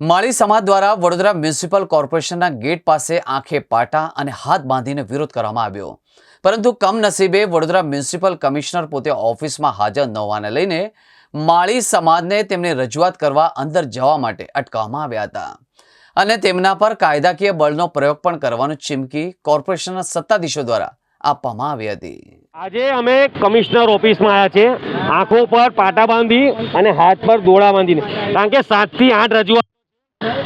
માળી સમાજ દ્વારા વડોદરા મ્યુનિસિપલ કોર્પોરેશનના ગેટ પાસે આંખે પાટા અને હાથ બાંધીને વિરોધ કરવામાં આવ્યો. પરંતુ કમનસીબે વડોદરા મ્યુનિસિપલ કમિશનર પોતે ઓફિસમાં હાજર ન હોવાને લઈને માળી સમાજને તેમની રજૂઆત કરવા અંદર જવા માટે અટકાવવામાં આવ્યા હતા. અને તેમના પર કાયદાકીય બળનો પ્રયોગ પણ કરવાનું ચીમકી કોર્પોરેશનના સત્તાધીશો દ્વારા આપવામાં આવી હતી. આજે અમે કમિશનર ઓફિસમાં આવ્યા છે આંખો પર પાટા બાંધી અને હાથ પર દોડા બાંધીને. કારણ કે સાતથી આઠ રજૂઆત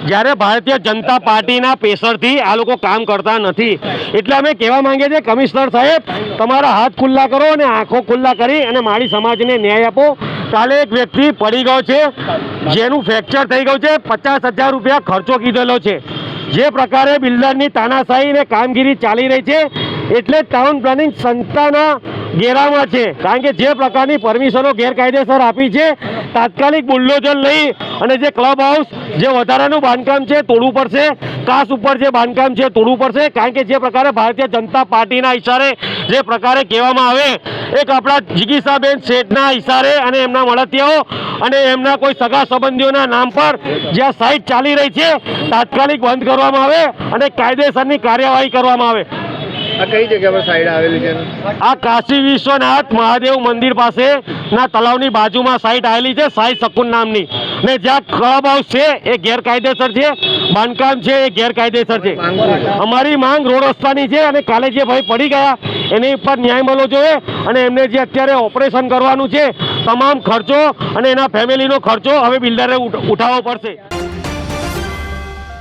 જ્યારે ભારતીય જનતા પાર્ટીના પેસરથી આ લોકો કામ કરતા નથી. એટલે અમે કહેવા માંગીએ છીએ, કમિશનર સાહેબ, તમારા હાથ ખુલ્લા કરો અને આંખો ખુલ્લા કરી અને મારી સમાજને ન્યાય આપો. કાલે એક વ્યક્તિ પડી ગયો છે, જેનું ફ્રેક્ચર થઈ ગયું છે, પચાસ હજાર રૂપિયા ખર્ચો કીધેલો છે. જે પ્રકારે બિલ્ડરની તાનાશાહી ને કામગીરી ચાલી રહી છે એટલે ટાઉન પ્લાનિંગ સંસ્થાના ઘેરામાં છે. કારણ કે જે પ્રકારની પરમિશનો ગેરકાયદેસર આપી છે, તાત્કાલિક બુલ્ડોઝર લઈ અને જે ક્લબ હાઉસ જે વધારાનું બાંધકામ છે, તોડવું પડશે. કાસ ઉપર જે બાંધકામ છે, તોડવું પડશે. કારણ કે જે પ્રકારે ભારતીય જનતા પાર્ટીના ઇશારે જે પ્રકારે કહેવામાં આવે, એક આપણા જિગીસાબેન શેઠના ઇશારે અને એમના મળતિયાઓ અને એમના કોઈ સગા સંબંધીઓના નામ પર જ્યાં સાઇટ ચાલી રહી છે, તાત્કાલિક બંધ કરવામાં આવે અને કાયદેસરની કાર્યવાહી કરવામાં આવે. આ કઈ જગ્યા પર સાઈડ આવેલી છે? આ કાશી વિશ્વનાથ મહાદેવ મંદિર પાસે ના તળાવની બાજુમાં સાઈટ આવેલી છે સાઈ શકુન નામની. ને જ્યાં ક્લબ હાઉસ છે એ ગેરકાયદેસર છે બાંધકામ છે એ ગેરકાયદેસર છે? અમારી માંગ રોડ રસ્તાની છે અને કાલે જે ભાઈ પડી ગયા એની ઉપર ન્યાય મળવો જોઈએ અને એમને જે અત્યારે ઓપરેશન કરવાનું છે તમામ ખર્ચો અને એના ફેમિલીનો ખર્ચો હવે બિલ્ડરે ઉઠ- ઉઠાવવો પડશે.